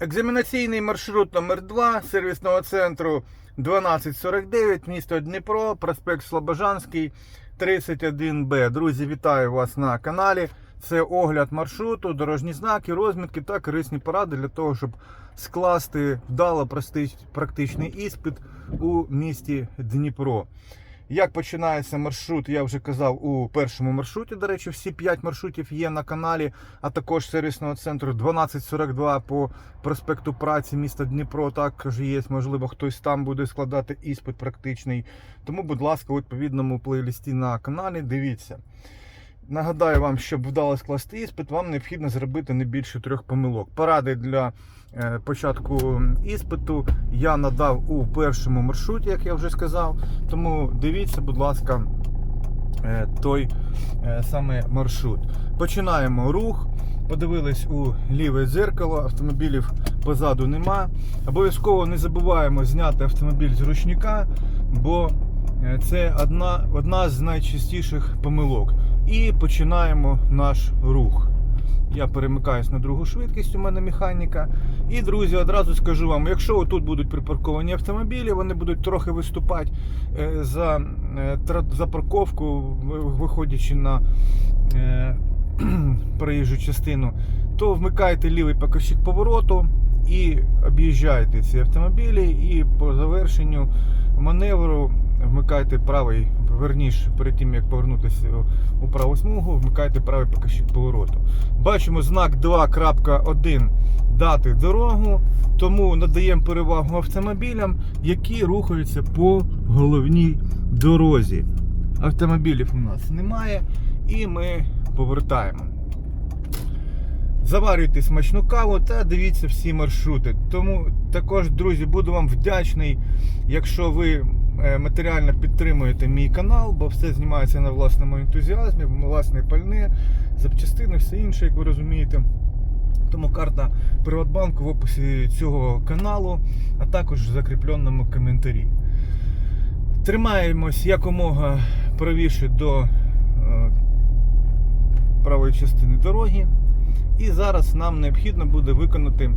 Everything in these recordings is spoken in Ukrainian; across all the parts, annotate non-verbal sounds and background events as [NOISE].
Екзаменаційний маршрут номер 2 сервісного центру 1249, місто Дніпро, проспект Слобожанський, 31Б. Друзі, вітаю вас на каналі. Це огляд маршруту, дорожні знаки, розмітки та корисні поради для того, щоб скласти вдало практичний іспит у місті Дніпро. Як починається маршрут, я вже казав у першому маршруті. До речі, всі 5 маршрутів є на каналі, а також сервісного центру 1242 по проспекту праці міста Дніпро. Також є, можливо, хтось там буде складати іспит практичний. Тому, будь ласка, у відповідному плейлісті на каналі дивіться. Нагадаю вам, щоб вдало скласти іспит, вам необхідно зробити не більше трьох помилок. Поради для е, початку іспиту я надав у першому маршруті, як я вже сказав. Тому дивіться, будь ласка, е, той е, саме маршрут. Починаємо рух. Подивились у ліве дзеркало, автомобілів позаду нема. Обов'язково не забуваємо зняти автомобіль з ручника, бо це одна, одна з найчастіших помилок. І починаємо наш рух. Я перемикаюсь на другу швидкість, у мене механіка. І, друзі, одразу скажу вам, якщо тут будуть припарковані автомобілі, вони будуть трохи виступати е, за, е, за парковку, виходячи на е, [CLEARS THROAT] проїжджу частину, то вмикайте лівий показчик повороту і об'їжджайте ці автомобілі. І по завершенню маневру вмикайте правий, верніше, перед тим як повернутися у праву смугу, вмикайте правий показчик повороту. Бачимо знак 2.1 дати дорогу, тому надаємо перевагу автомобілям, які рухаються по головній дорозі. Автомобілів у нас немає, і ми повертаємо. Заварюйте смачну каву та дивіться всі маршрути. Тому також, друзі, буду вам вдячний, якщо ви матеріально підтримуєте мій канал, бо все знімається на власному ентузіазмі, власне пальне, запчастини, все інше, як ви розумієте. Тому карта Приватбанку в описі цього каналу, а також в закріпленому коментарі. Тримаємось якомога правіше до е, правої частини дороги. І зараз нам необхідно буде виконати е,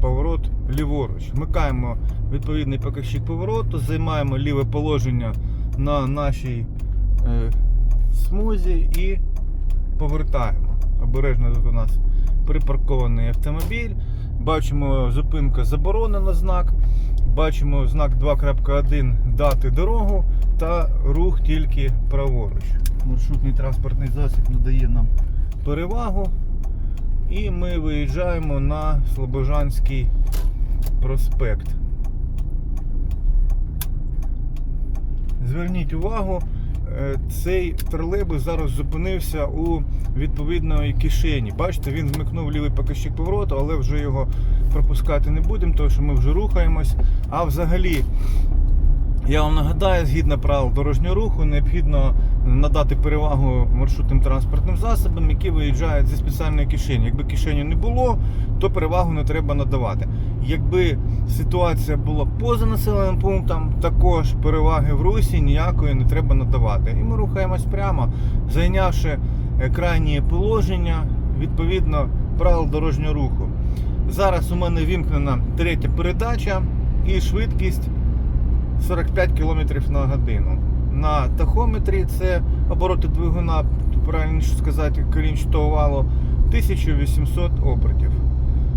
поворот ліворуч. Вмикаємо відповідний показчик повороту, займаємо ліве положення на нашій е, смузі і повертаємо. Обережно тут у нас припаркований автомобіль. Бачимо зупинка заборонена знак. Бачимо знак 2.1 дати дорогу та рух тільки праворуч. Маршрутний транспортний засіб надає нам перевагу. І ми виїжджаємо на Слобожанський проспект. Зверніть увагу, е, цей тролейбус зараз зупинився у відповідної кишені. Бачите, він вмикнув лівий показчик повороту, але вже його пропускати не будемо, тому що ми вже рухаємось. А взагалі, я вам нагадаю, згідно правил дорожнього руху, необхідно надати перевагу маршрутним транспортним засобам, які виїжджають зі спеціальної кишені. Якби кишені не було, то перевагу не треба надавати. Якби ситуація була поза населеним пунктом, також переваги в русі ніякої не треба надавати. І ми рухаємось прямо, зайнявши е, крайнє положення відповідно правил дорожнього руху. Зараз у мене вімкнена третя передача і швидкість 45 км на годину. На тахометрі це обороти двигуна, правильніше сказати, колінчатого валу 1800 обертів.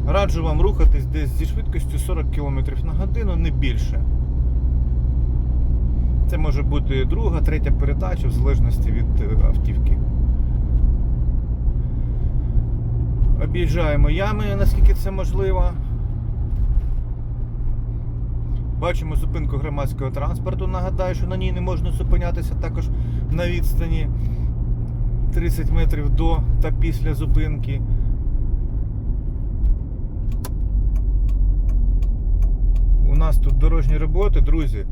Раджу вам рухатись десь зі швидкістю 40 км на годину, не більше. Це може бути друга, третя передача в залежності від е, автівки. Об'їжджаємо ями, наскільки це можливо. Бачимо зупинку громадського транспорту. Нагадаю, що на ній не можна зупинятися також на відстані 30 метрів до та після зупинки. У нас тут дорожні роботи, друзі.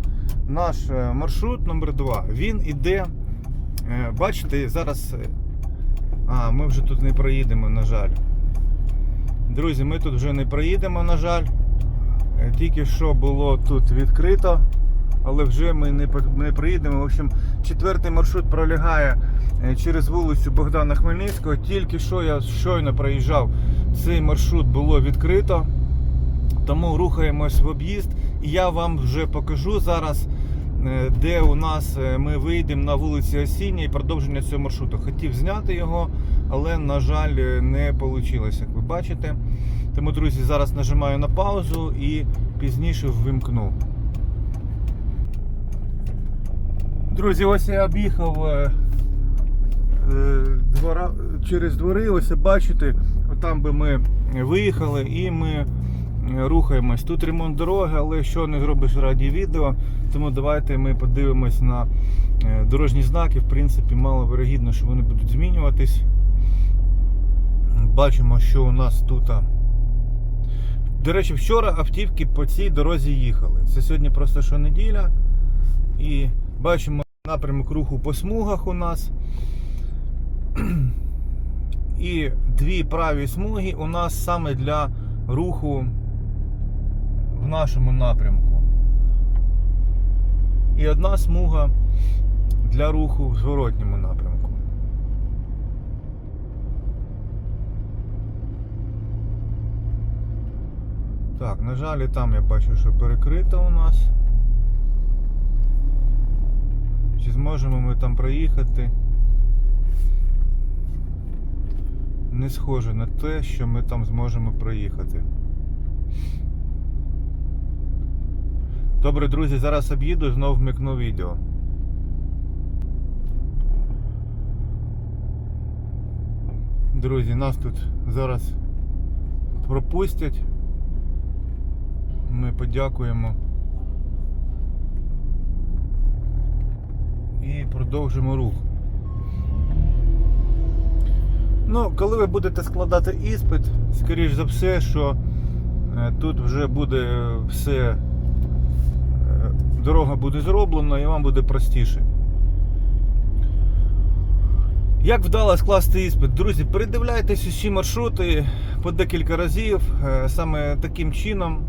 Наш е, маршрут номер 2 він іде. е, Бачите, зараз. е, А, ми вже тут не проїдемо, на жаль. Друзі, ми тут вже не проїдемо, на жаль. Е, Тільки що було тут відкрито, але вже ми не, не приїдемо. В общем, четвертий маршрут пролягає е, через вулицю Богдана Хмельницького. Тільки що я щойно проїжджав, цей маршрут було відкрито. Тому рухаємось в об'їзд, і я вам вже покажу зараз, е, де у нас ми вийдемо на вулиці Осіння і продовження цього маршруту. Хотів зняти його, але, на жаль, не вийшло, як ви бачите. Тому, друзі, зараз нажимаю на паузу і пізніше ввімкну. Друзі, ось я об'їхав е, е, двора, через двори, ось бачите, там би ми виїхали і ми е, рухаємось. Тут ремонт дороги, але що не зробиш раді відео, тому давайте ми подивимось на е, дорожні знаки. В принципі, мало вирогідно, що вони будуть змінюватись. Бачимо, що у нас тут. До речі, вчора автівки по цій дорозі їхали. Це сьогодні просто що неділя. І бачимо напрямок руху по смугах у нас. І дві праві смуги у нас саме для руху в нашому напрямку. І одна смуга для руху в зворотньому напрямку. Так, на жаль, і там я бачу, що перекрито у нас. Чи зможемо ми там проїхати? Не схоже на те, що ми там зможемо проїхати. Добре, друзі, зараз об'їду, знов вмикну відео. Друзі, нас тут зараз пропустять. Ми подякуємо. І продовжимо рух. Ну, коли ви будете складати іспит, скоріш за все, що е, тут вже буде все, е, дорога буде зроблена і вам буде простіше. Як вдало скласти іспит? Друзі, передивляйтесь усі маршрути по декілька разів. Е, Саме таким чином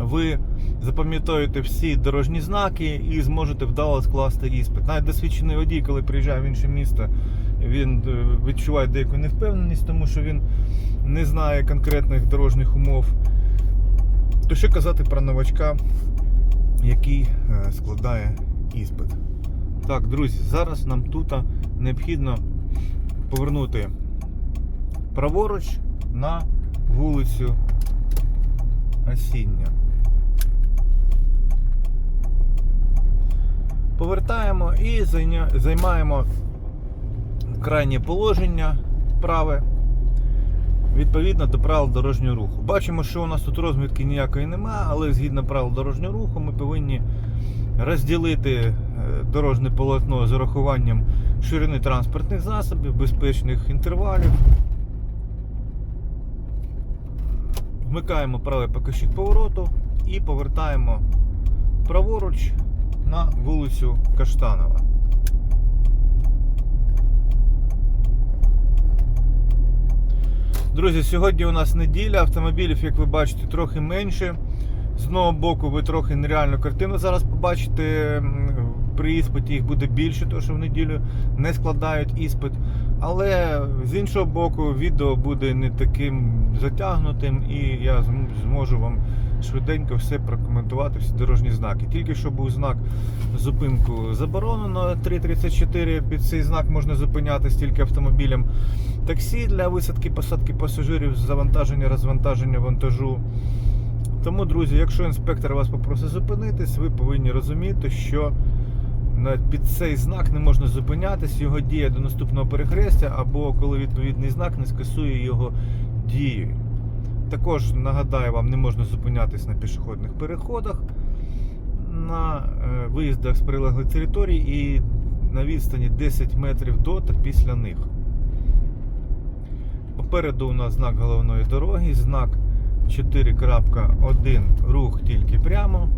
ви запам'ятаєте всі дорожні знаки і зможете вдало скласти іспит. Навіть досвідчений водій, коли приїжджає в інше місто, він е, відчуває деяку невпевненість, тому що він не знає конкретних дорожніх умов. То що казати про новачка, який е, складає іспит? Так, друзі, зараз нам тут необхідно повернути праворуч на вулицю Осіння. Повертаємо і займаємо крайнє положення праве відповідно до правил дорожнього руху. Бачимо, що у нас тут розмітки ніякої немає, але згідно правил дорожнього руху ми повинні розділити е, дорожне полотно з урахуванням ширини транспортних засобів, безпечних інтервалів. Вмикаємо правий покажчик повороту і повертаємо праворуч на вулицю Каштанова. Друзі, сьогодні у нас неділя, автомобілів, як ви бачите, трохи менше. З одного боку, ви трохи нереальну картину зараз побачите. При іспиті їх буде більше, тому що в неділю не складають іспит. Але з іншого боку, відео буде не таким затягнутим, і я зможу вам швиденько все прокоментувати, всі дорожні знаки. Тільки що був знак зупинку заборонено 3.34. Під цей знак можна зупинятися тільки автомобілем таксі для висадки, посадки пасажирів, завантаження, розвантаження вантажу. Тому, друзі, якщо інспектор вас попросить зупинитись, ви повинні розуміти, що під цей знак не можна зупинятись, його дія до наступного перехрестя, або коли відповідний знак не скасує його дію. Також нагадаю вам, не можна зупинятись на пішохідних переходах, на е, виїздах з прилеглих територій і на відстані 10 метрів до та після них. Попереду у нас знак головної дороги, знак 4.1 рух тільки прямо.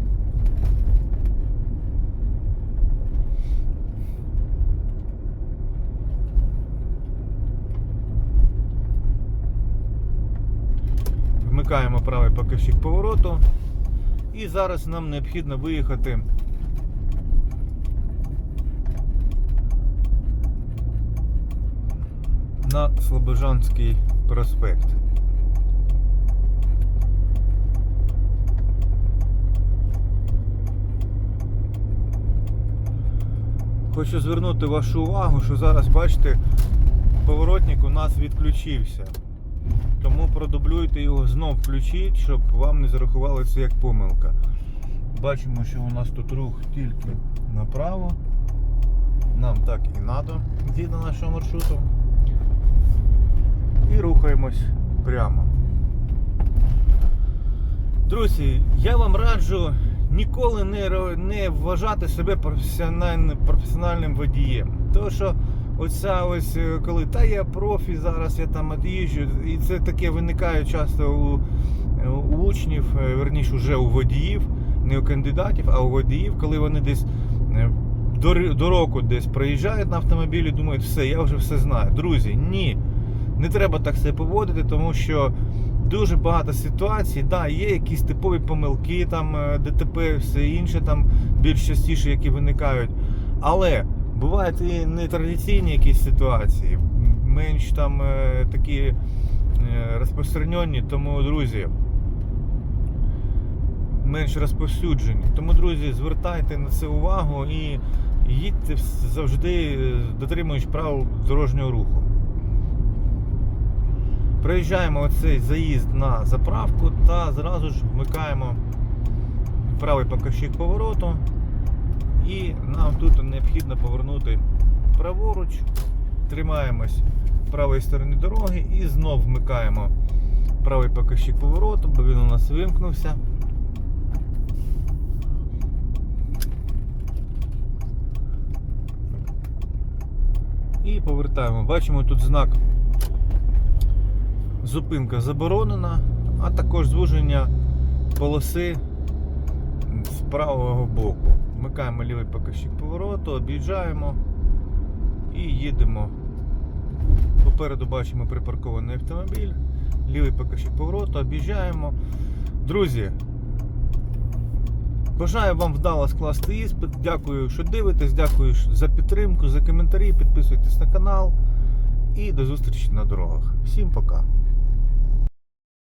вмикаємо правий покажчик повороту. І зараз нам необхідно виїхати. На Слобожанський проспект. Хочу звернути вашу увагу, що зараз, бачите, поворотник у нас відключився. Тому продублюйте його знов включіть, щоб вам не зарахували це як помилка. Бачимо, що у нас тут рух тільки направо. Нам так і треба згідно нашого маршруту. І рухаємось прямо. Друзі, я вам раджу ніколи не, не вважати себе професіональним, професіональним водієм. Тому що оця ось е, коли та я профі, зараз я там їжджу, і це таке виникає часто у, у учнів, е, верніше вже у водіїв, не у кандидатів, а у водіїв, коли вони десь е, до, року десь проїжджають на автомобілі, думають, все, я вже все знаю. Друзі, ні. Не треба так себе поводити, тому що дуже багато ситуацій, да, є якісь типові помилки, там е, ДТП, все інше там більш частіше, які виникають. Але бувають і нетрадиційні якісь ситуації, менш там е, такі е, розпространені, тому, друзі, менш розповсюджені. Тому, друзі, звертайте на це увагу і їдьте завжди е, дотримуючись правил дорожнього руху. Приїжджаємо оцей заїзд на заправку та зразу ж вмикаємо правий показчик повороту. І нам тут необхідно повернути праворуч, тримаємось правої сторони дороги і знов вмикаємо правий показчик повороту, бо він у нас вимкнувся. І повертаємо. Бачимо тут знак зупинка заборонена, а також звуження полоси з правого боку. Вмикаємо лівий показчик повороту, об'їжджаємо і їдемо. Попереду бачимо припаркований автомобіль, лівий показчик повороту, об'їжджаємо. Друзі, бажаю вам вдало скласти іспит. Дякую, що дивитесь, дякую за підтримку, за коментарі. Підписуйтесь на канал і до зустрічі на дорогах. Всім пока!